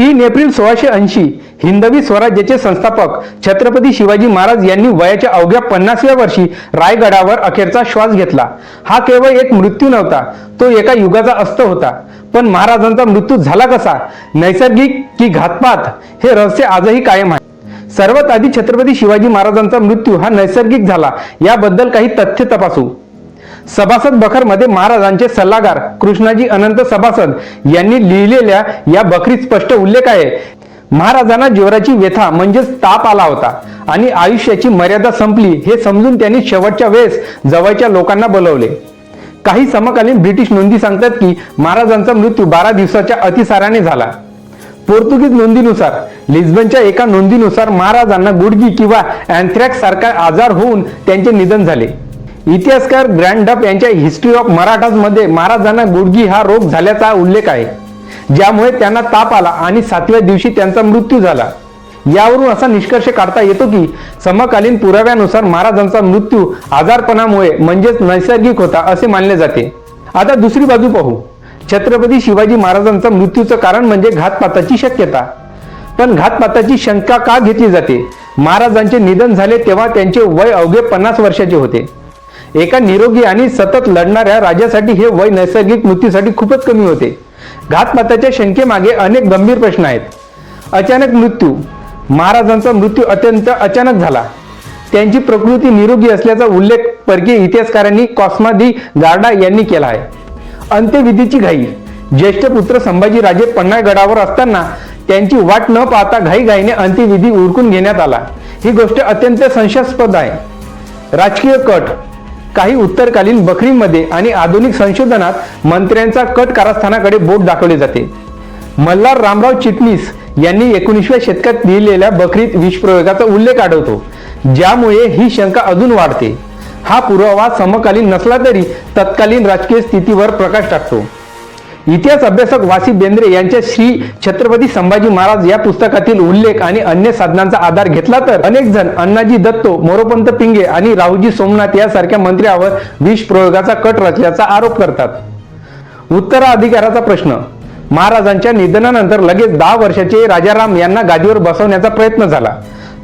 तीन एप्रिल सोळाशे ऐंशी हिंदवी स्वराज्याचे संस्थापक छत्रपती शिवाजी महाराज यांनी वयाच्या अवघ्या पन्नासव्या वर्षी रायगडावर अखेरचा श्वास घेतला. हा केवळ एक मृत्यू नव्हता तो एका युगाचा अस्त होता. पण महाराजांचा मृत्यू झाला कसा? नैसर्गिक की घातपात? हे रहस्य आजही कायम आहे. सर्वात आधी छत्रपती शिवाजी महाराजांचा मृत्यू हा नैसर्गिक झाला याबद्दल काही तथ्य तपासू. सभासद बखरमध्ये महाराजांचे सल्लागार कृष्णाजी अनंत सभासद यांनी लिहिलेल्या या बखरीत स्पष्ट उल्लेख आहे. महाराजांना जीवराची व्यथा म्हणजेच ताप आला होता आणि आयुष्याची मर्यादा संपली हे समजून त्यांनी शेवटच्या वेळेस जवळच्या लोकांना बोलवले. काही समकालीन ब्रिटिश नोंदी सांगतात की महाराजांचा मृत्यू बारा दिवसाच्या अतिसाराने झाला. पोर्तुगीज नोंदीनुसार लिस्बनच्या एका नोंदीनुसार महाराजांना गुडगी किंवा अँथ्रॅक्स सारखा आजार होऊन त्यांचे निधन झाले. इतिहासकार ग्रँडअप यांच्या हिस्ट्री ऑफ मराठाजमध्ये महाराजांना गुडगी हा रोग झाल्याचा उल्लेख आहे ज्यामुळे त्यांना ताप आला आणि सातव्या दिवशी त्यांचा मृत्यू झाला. यावरून असा निष्कर्ष काढता येतो की समकालीन पुराव्यानुसार महाराजांचा मृत्यू आजारपणामुळे म्हणजेच नैसर्गिक होता असे मानले जाते. आता दुसरी बाजू पाहू. छत्रपती शिवाजी महाराजांचा मृत्यूचं कारण म्हणजे घातपाताची शक्यता. पण घातपाताची शंका का घेतली जाते? महाराजांचे निधन झाले तेव्हा त्यांचे वय अवघे पन्नास वर्षाचे होते. एका निरोगी आणि सतत लढणाऱ्या राजासाठी हे वय नैसर्गिक मृत्यूसाठी खूपच कमी होते. घातपाताच्या शंकेमागे अनेक गंभीर प्रश्न आहेत. अचानक मृत्यू महाराजांचा मृत्यू अत्यंत अचानक झाला. त्यांची प्रकृती निरोगी असल्याचा उल्लेख परकीय इतिहासकारांनी कॉस्मा दी गार्डा यांनी केला आहे. अंत्यविधीची घाई ज्येष्ठ पुत्र संभाजीराजे पन्हाळगडावर असताना त्यांची वाट न पाहता घाईघाईने अंत्यविधी उरकून घेण्यात आला. ही गोष्ट अत्यंत संशयास्पद आहे. राजकीय कट काही उत्तरकालीन बखरीमध्ये आणि आधुनिक संशोधनात मंत्र्यांचा कट कारस्थानाकडे बोट दाखवले जाते. मल्हार रामराव चिटणीस यांनी एकोणीसव्या शतकात लिहिलेल्या बकरीत विषप्रयोगाचा उल्लेख आढळतो ज्यामुळे ही शंका अजून वाढते. हा पुरावा समकालीन नसला तरी तत्कालीन राजकीय स्थितीवर प्रकाश टाकतो. इतिहास अभ्यासक वासी बेंद्रे यांच्या श्री छत्रपती संभाजी महाराज या पुस्तकातील उल्लेख आणि अन्य साधनांचा आधार घेतला तर अनेक जण अण्णाजी दत्तो मोरोपंत पिंगे आणि राहुजी सोमनाथ यासारख्या मंत्र्यावर विष प्रयोगाचा कट रचल्याचा आरोप करतात. उत्तराधिकाराचा प्रश्न. महाराजांच्या निधनानंतर लगेच दहा वर्षाचे राजाराम यांना गादीवर बसवण्याचा प्रयत्न झाला.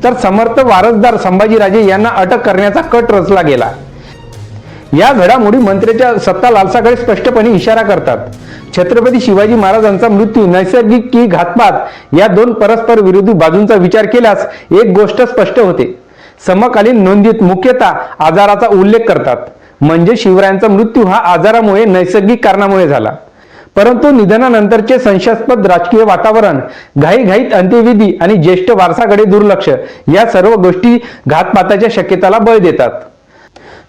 तर समर्थ वारसदार संभाजीराजे यांना अटक करण्याचा कट रचला गेला. या घडामोडी मंत्र्याच्या सत्ता लालसाकडे स्पष्टपणे इशारा करतात. छत्रपती शिवाजी महाराजांचा मृत्यू नैसर्गिक की घातपात या दोन परस्पर विरोधी बाजूंचा विचार केल्यास एक गोष्ट स्पष्ट होते. समकालीन नोंदीत मुख्यतः आजाराचा उल्लेख करतात. म्हणजे शिवरायांचा मृत्यू हा आजारामुळे नैसर्गिक कारणामुळे झाला. परंतु निधनानंतरचे संशयास्पद राजकीय वातावरण घाईघाईत अंत्यविधी आणि ज्येष्ठ वारसाकडे दुर्लक्ष या सर्व गोष्टी घातपाताच्या शक्यताला बळ देतात.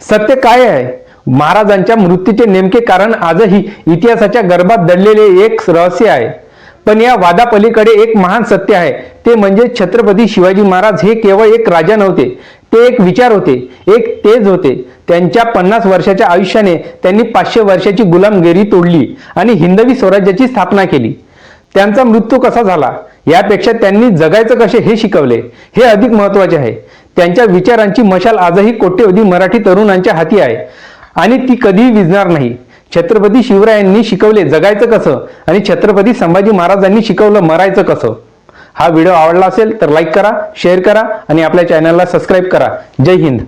सत्य काय आहे? महाराजांच्या मृत्यूचे नेमके कारण आजही इतिहासाच्या गर्भात दडलेले एक रहस्य आहे. पण या वादापलीकडे एक महान सत्य आहे. ते म्हणजे छत्रपती शिवाजी महाराज हे केवळ एक राजा नव्हते ते एक विचार होते एक तेज होते. त्यांच्या पन्नास वर्षाच्या आयुष्याने त्यांनी पाचशे वर्षाची गुलामगिरी तोडली आणि हिंदवी स्वराज्याची स्थापना केली. त्यांचा मृत्यू कसा झाला? यापेक्षा त्यांनी जगायचं कसे हे शिकवले? हे अधिक महत्त्वाचे आहे. त्यांच्या विचारांची मशाल आजही कोट्यवधी मराठी तरुणांच्या हाती आहे. आणि ती कधीही विजणार नाही. छत्रपती शिवरायांनी शिकवले जगायचं कसं? आणि छत्रपती संभाजी महाराजांनी शिकवलं मरायचं कसं? हा व्हिडिओ आवडला असेल तर लाईक करा शेअर करा आणि आपल्या चॅनलला सबस्क्राईब करा. जय हिंद.